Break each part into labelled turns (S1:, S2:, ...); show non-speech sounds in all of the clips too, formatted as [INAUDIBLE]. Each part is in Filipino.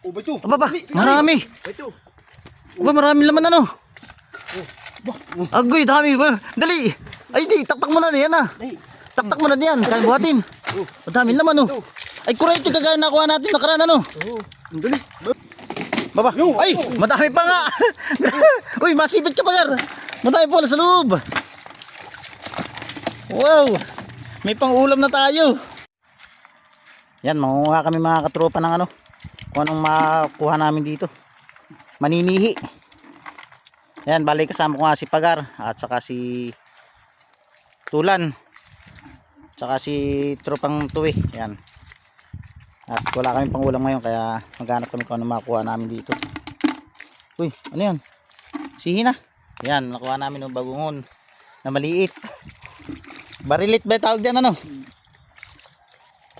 S1: Oh, ba ito?
S2: Aba ba? Marami.
S1: Ba ito?
S2: Aba, marami laman ano. Agoy, dami ba? Dali. Ay, di, taktak mo na yan ah. Taktak mo na yan, kaya buhatin.
S1: Oh.
S2: Madami laman oh.
S1: ito.
S2: Ay, kurete kagaya nakuha natin nakaraan ano.
S1: Oo. Ang dali.
S2: Baba. Ay, madami pa nga. [LAUGHS] Uy, masipit ka pa gar. Madami pa sa loob. Wow. May pang-ulam na tayo. Yan, mangunguha kami mga katropa ng ano. Kung anong makuha namin dito. Maninihi. Yan, balik kasama ko nga si Pagar at saka si Tulan. Tsaka si Tropang Tuwi. Yan. At wala kami pang ulam ngayon kaya maghanap kami kung ano makuha namin dito. Uy, ano yan? Sihi na. Yan, nakuha namin ng bagungon na maliit. Barilit ba tawag dyan ano?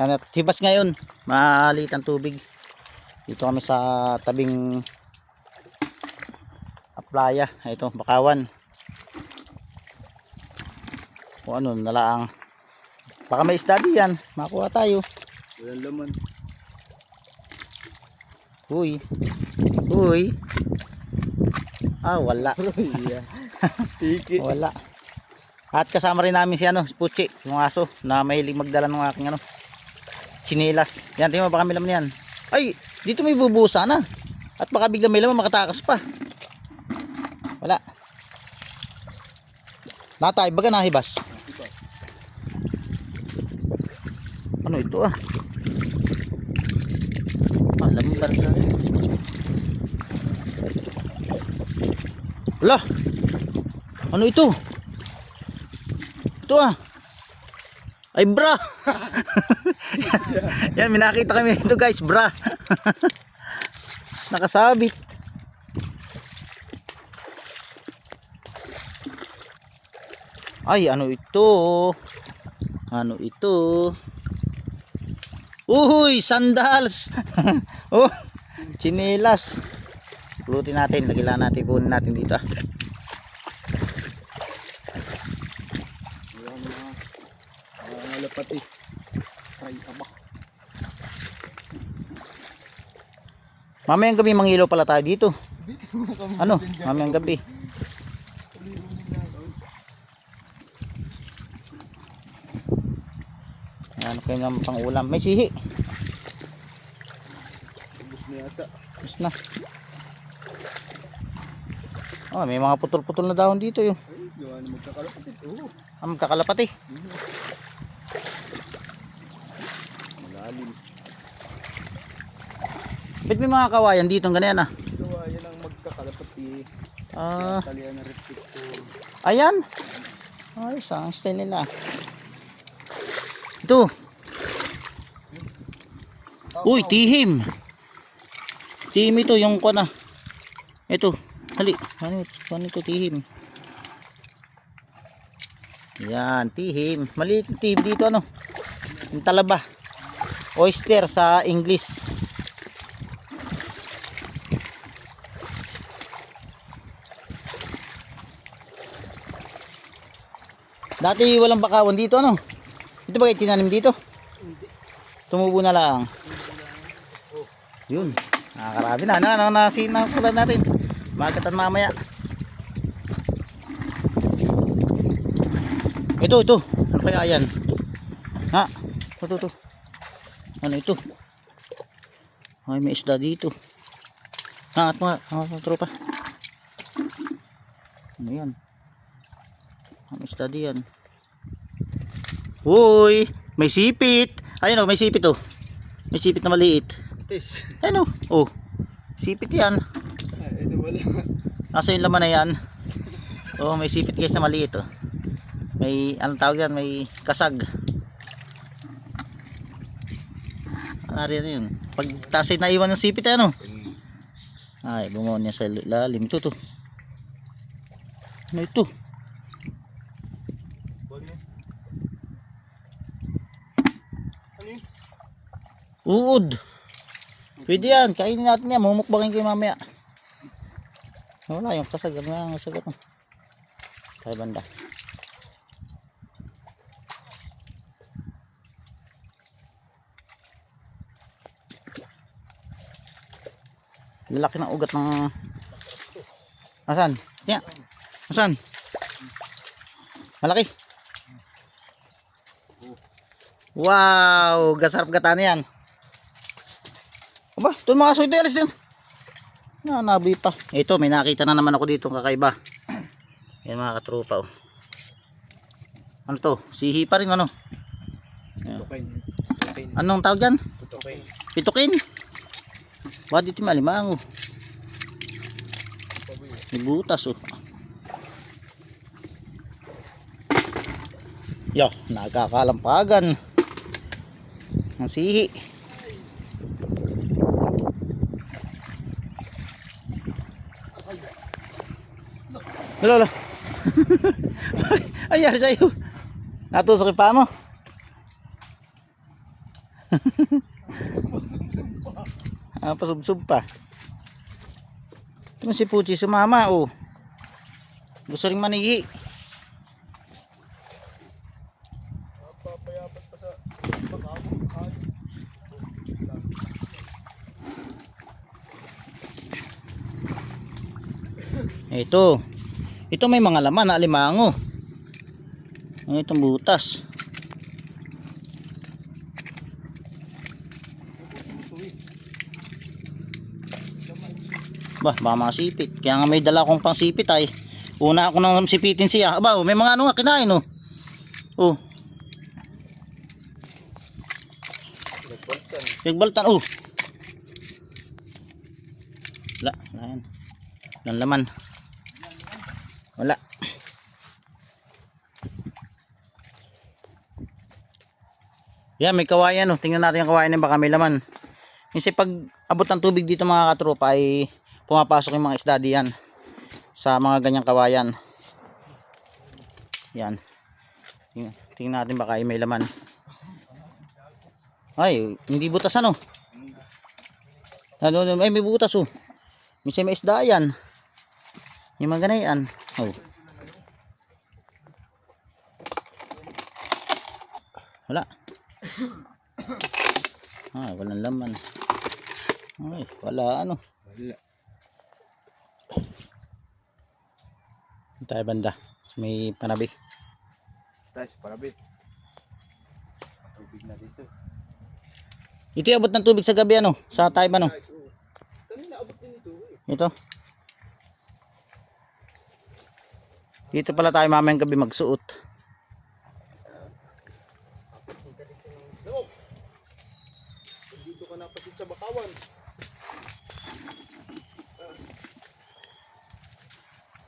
S2: Yan, at hibas ngayon. Maliit ang tubig. Dito kami sa tabing playa. Ito, bakawan. O ano, nalaang. Baka may isda diyan. Makuha tayo.
S1: Walang laman.
S2: Uy. Uy. Ah, wala. [LAUGHS] Wala. At kasama rin namin si ano, si Puchi, yung aso na mahilig magdala ng aking ano, chinelas. Yan, tingnan mo baka may laman yan. Ay, dito may bubusa na. At baka bigla may laman makatakas pa. Wala. Natay, baga nahibas. Ano ito ah? Alam mo ba? Wala. Ano ito? Ito ah. Ay bra. [LAUGHS] yan, may nakita kami ito guys, bra. [LAUGHS] Nakasabit. Ay, ano ito? Ano ito? Uy, sandals. [LAUGHS] oh, chinelas. Pulutin natin, lagilan natin, kunin natin dito. ah.
S1: Mga mga lapati. Ay, aba.
S2: Mamayang gabi mangilaw pala tayo dito. [LAUGHS] Ano? Mamayang gabi. Ano kayo ng pang ulam? May sihi.
S1: Ubus na yata.
S2: Mas na. Oh, may mga putol-putol na dahon dito yung.
S1: Ay, gawa na magkakalapit. Oo.
S2: Ang kakalapati.
S1: Malalim.
S2: Ba't may mga kawayan dito ganyan ah?
S1: Gawa yan ang magkakalapati.
S2: Ah,
S1: Talian na
S2: ayan. Ay, ang style nila. Ito. Uy, tihim. Tihim ito yung kuha na. Ito. Hali. Ano ito? Ano ito tihim? Yan, tihim. Maliit tihim dito ano. Yung talaba. Oyster sa English. Dati walang bakawan dito ano? Ito ba kayo tinanim dito? Tumubo na lang. Yun. Nakakarami na. Ano, ano, nasina pula natin. Magkatan mamaya. Ito, ito. Ano kaya yan? Ha? Ito, ito. Ano ito? Ay, may isda dito. Ha, at mga, mga tropa. Ano yan? Isda diyan. Uy, may sipit. Ayun oh, may sipit oh. May sipit na maliit.
S1: Tis.
S2: Ayun oh. Oh. Sipit 'yan.
S1: Ay, ito wala.
S2: Nasa yung laman na 'yan. Oh, may sipit guys na maliit oh. May anong tawag yan? May kasag. Ano rin yun? Pag tasay na iwan ng sipit ano? Ay, bumuon niya sa lalim. Ito to. Ano ito? Uod. Pwede yan. Kainin natin yan. Mumukbangin kayo mamaya. Wala yung kasag. Ano ang sagot mo? Tayo banda. Lalaki ng ugat ng... Asan? Yan. Asan? Malaki. Wow! Gasarap gata yan. Doon mga aso ito. Alis din. Na, nabi pa. Ito, may nakita na naman ako dito kakaiba. Yan mga katropa. Oh. Ano to? Sihi pa rin ano?
S1: Tukain. Tukain.
S2: Anong tawag dyan?
S1: Tukain.
S2: Pitukin. Ba dito malimango. May butas oh. Yo, nagkakalampagan. Ang sihi. Lolo. Ay, yari sa'yo. Natusok yung paa mo. [LAUGHS] Ah, pasubsob pa. Ito si Puchi sumama oh. Gusto
S1: bangamo. Ay.
S2: Ito. Ito may mga laman na alimango. Itong butas. Bah, baka makasipit. Kaya nga may dala akong pang sipit ay. Una ako nang sipitin siya. Aba, oh, may mga ano nga kinain oh. Oh,
S1: Nagbaltan.
S2: oh. Wala, wala yan. Walang laman. Wala. Yan, may kawayan oh. Tingnan natin yung kawayan baka may laman. Kasi pag abot ng tubig dito mga katropa ay pumapasok yung mga isda diyan sa mga ganyang kawayan. Yan. Tingnan natin baka ay may laman. Ay, hindi butas ano. Ano, ano, ay may butas oh. Minsan may isda yan. Yung mga ganayan. Oh. Wala. Ah, walang laman. Ay, wala ano.
S1: Wala.
S2: Tayo banda. Sa May panabi.
S1: Tapos parabit. Tubig na dito.
S2: Ito abot ng tubig sa gabi ano? Sa tayo?
S1: Ay, oo. Kanina abot din ito eh.
S2: Ito. Dito pala tayo mamayang gabi magsuot.
S1: No. Dito ka Ah.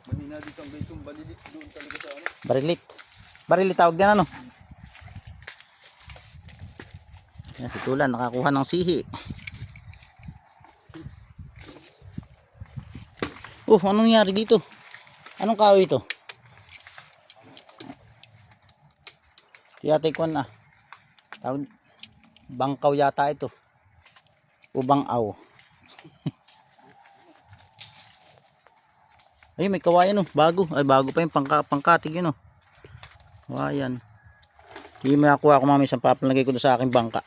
S1: Mahina dito ang gaitong balilit doon talaga sa ano.
S2: Barilit. Barilit tawag din ano? Yan, si Tulan, nakakuha ng sihi. Oh, anong nangyari dito? Anong kahoy ito? Tiyatay ko na. Tawag, bangkaw yata ito. O bangaw. [LAUGHS] Ay, may kawayan oh. Bago. Ay, bago pa yung pangka, pangkatig yun oh. Kawayan. Hindi makakuha ko mami isang papalagay ko sa aking bangka.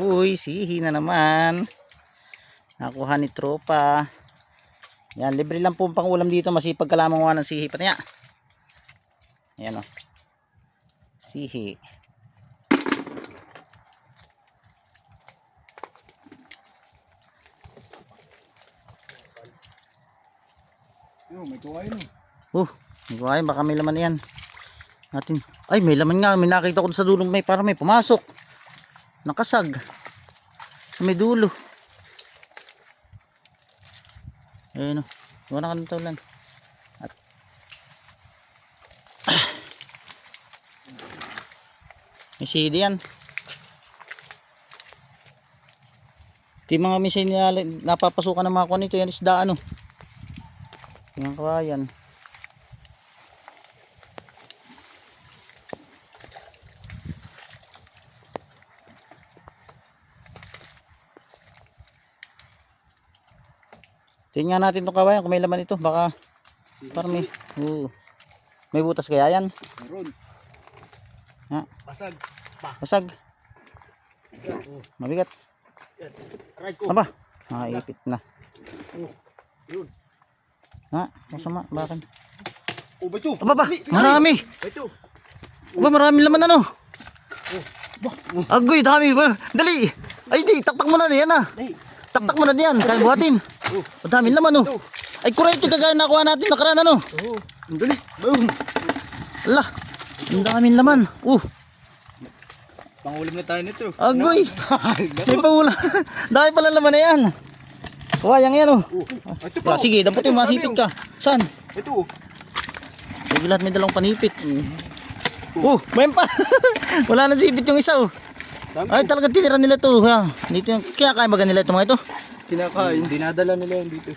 S2: Uy, sihi na naman. Nakuha ni tropa. Yan, libre lang po ang pangulam dito. Masipag ka lamang ng sihi pa niya. Yan o. Sihi.
S1: Yo, may kawain oh.
S2: Oh, ay, baka may laman yan. Natin. Ay, may laman nga. May nakita ko sa dulong may para may pumasok. Nakasag. Sa may dulo. Ayun o. Wala ka ng taulan. May sili yan. Ito yung mga minsan na napapasukan ng mga kuwan nito. Yan isda ano. Yung kawayan. Tingnan natin itong kawayan kung may laman ito. Baka parang may, oo. may butas kaya yan.
S1: Meron.
S2: Basag.
S1: Yan. Oh.
S2: Mabigat.
S1: Aray ko.
S2: Aba. Nakaipit na.
S1: Oh. Yun.
S2: Ha? Masama. Bakit?
S1: Oh, ba ito?
S2: Aba ba? Marami.
S1: Ba ito?
S2: Aba marami laman ano. Agoy, dami ba? Dali. Ay di, taktak mo na yan ah. Taktak mo na yan. Kaya buhatin.
S1: Oh.
S2: Madami laman oh. Ay kuray ito kagaya nakuha natin nakaraan ano.
S1: Oh. Ang dali. Boom.
S2: Ala. Ang daming laman. Uh.
S1: Pangulam na tayo nito.
S2: Agoy. [LAUGHS] May paula. Dami pala laman na yan. Kawayang yan oh.
S1: Oh. Ito
S2: Ah, sige, damputin mo,
S1: Ito,
S2: masipit
S1: dami,
S2: ka. Saan?
S1: oh. Ito. oh.
S2: Sige lahat may dalawang panipit. Oh, may pa. [LAUGHS] Wala na sipit yung isa oh. Ay talaga tinira nila to ha. Dito yung, kaya kaya baga nila ito mga ito.
S1: Kinakain. Dinadala nila yan dito.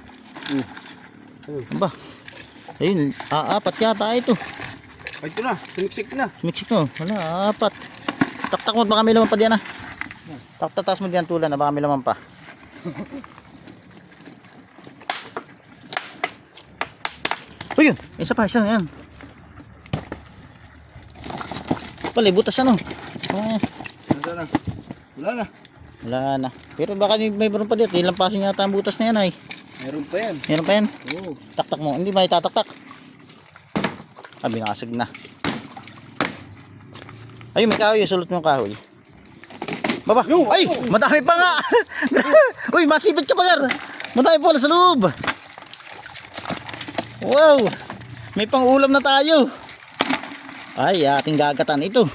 S1: Oh.
S2: Aba. Ayun, aapat yata ito.
S1: Ay, ito na. Sumiksik na.
S2: Mexico, wala, apat. Taktak mo, baka may laman pa diyan ah. Taktatas mo diyan tulan na baka may laman pa. [LAUGHS] Uy, yun, isa pa, isa na yan. Pala, butas ano. Ah,
S1: Nasa na? Wala na.
S2: wala na. Pero baka may mayroon pa dito. Ilang pasin yata ang butas na yan ay.
S1: Meron pa yan.
S2: Meron pa yan.
S1: Oo.
S2: Taktak mo. Hindi ba itataktak? Ah, binasag na. Ayun, may kahoy. Sulot mo kahoy. Baba.
S1: Yo,
S2: Ay,
S1: oh.
S2: madami pa nga. [LAUGHS] Uy, masipit ka pa, Gar. Madami pala sa loob. Wow. May pang ulam na tayo. Ay, ating gagatan ito.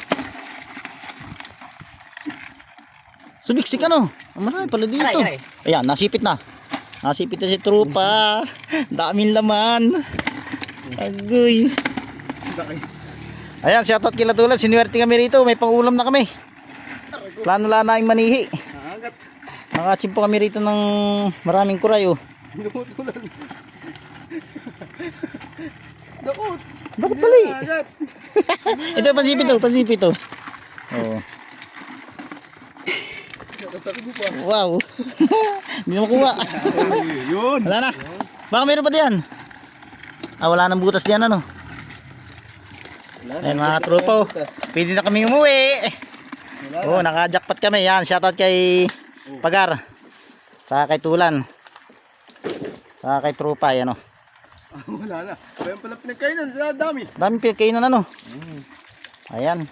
S2: Sumiksik ano? Ang marami pala dito.
S3: Aray, aray.
S2: Ayan, nasipit na. Nasipit na si trupa. [LAUGHS] Daming laman. Agoy.
S1: Laki.
S2: Ayan, shoutout kila tulad. Sinuwerte kami rito. May pangulam na kami. Plano lang namin manihi.
S1: Nangangat.
S2: Nakachimpo kami rito ng maraming kuray oh.
S1: Dumutulan. Dakot.
S2: Bakit dali? [LAUGHS] Ito, pansipit to, pansipit to. Oh.
S1: Pa.
S2: Wow. [LAUGHS] Hindi na makuha.
S1: Yun.
S2: Wala na. Baka meron pa diyan. Ah, wala nang butas diyan ano. Ayan mga tropa oh. Pwede na kami umuwi.
S1: Wala
S2: Oh, naka-jackpot kami. Yan, shoutout kay Pagar. Saka kay Tulan. Saka kay Trupa, yan.
S1: Ah, [LAUGHS] Wala na. Kaya pala pinagkainan. Wala dami.
S2: Daming pinagkainan ano. Ayan.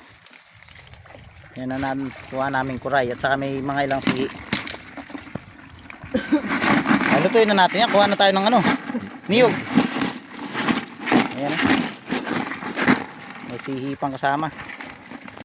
S2: Yan na nakuha namin kuray at saka may mga ilang sihi. [COUGHS] Ay, lutuin na natin yan. Kuha na tayo ng ano. Niyog. Ayan. oh. May sihi pang kasama.